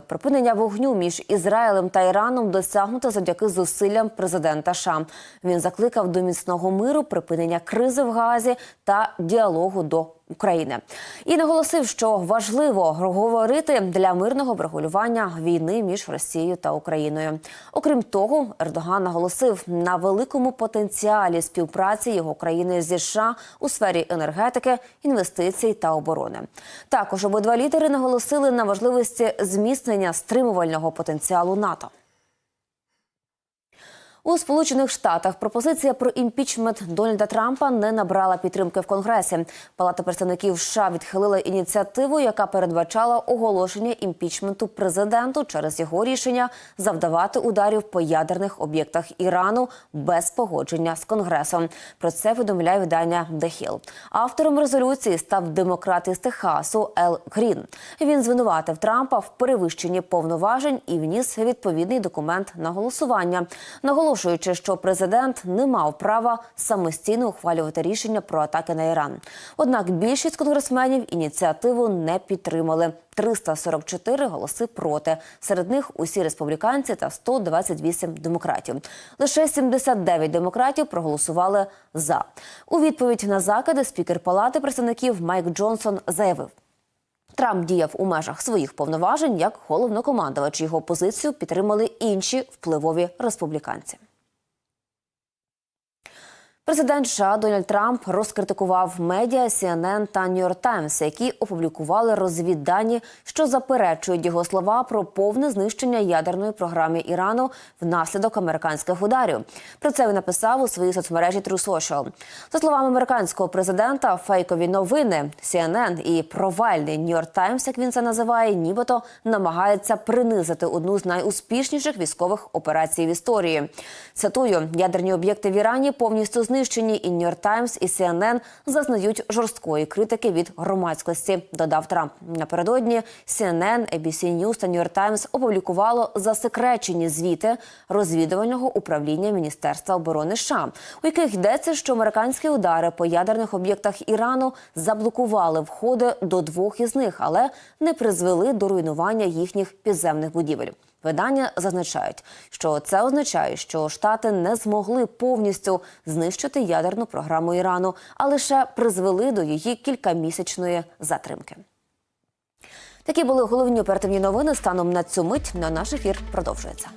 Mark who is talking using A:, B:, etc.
A: Припинення вогню між Ізраїлем та Іраном досягнуто завдяки зусиллям президента США. Він закликав до міцного миру, припинення кризи в Газі та діалогу до України. І наголосив, що важливо говорити для мирного врегулювання війни між Росією та Україною. Окрім того, Ердоган наголосив на великому потенціалі співпраці його країни зі США у сфері енергетики, інвестицій та оборони. Також обидва лідери наголосили на важливості зміцнення стримувального потенціалу НАТО. У Сполучених Штатах пропозиція про імпічмент Дональда Трампа не набрала підтримки в Конгресі. Палата представників США відхилила ініціативу, яка передбачала оголошення імпічменту президенту через його рішення завдавати ударів по ядерних об'єктах Ірану без погодження з Конгресом. Про це повідомляє видання The Hill. Автором резолюції став демократ із Техасу Ел Грін. Він звинуватив Трампа в перевищенні повноважень і вніс відповідний документ на голосування. Наголошуючи, що президент не мав права самостійно ухвалювати рішення про атаки на Іран. Однак більшість конгресменів ініціативу не підтримали. 344 голоси проти. Серед них усі республіканці та 128 демократів. Лише 79 демократів проголосували за. У відповідь на закиди спікер Палати представників Майк Джонсон заявив. Трамп діяв у межах своїх повноважень як головнокомандувач. Його позицію підтримали інші впливові республіканці. Президент США Дональд Трамп розкритикував медіа CNN та New York Times, які опублікували розвіддані, що заперечують його слова про повне знищення ядерної програми Ірану внаслідок американських ударів. Про це він написав у своїй соцмережі True Social. За словами американського президента, фейкові новини CNN і провальний New York Times, як він це називає, нібито намагаються принизити одну з найуспішніших військових операцій в історії. Цитую: ядерні об'єкти в Ірані повністю знищені, і New York Times і CNN зазнають жорсткої критики від громадськості. Додав Трамп напередодні. CNN, ABC News та York Times опублікувало засекречені звіти розвідувального управління Міністерства оборони США, у яких йдеться, що американські удари по ядерних об'єктах Ірану заблокували входи до двох із них, але не призвели до руйнування їхніх підземних будівель. Видання зазначають, що це означає, що Штати не змогли повністю знищити ядерну програму Ірану, а лише призвели до її кількамісячної затримки. Такі були головні оперативні новини станом на цю мить. На наш ефір продовжується.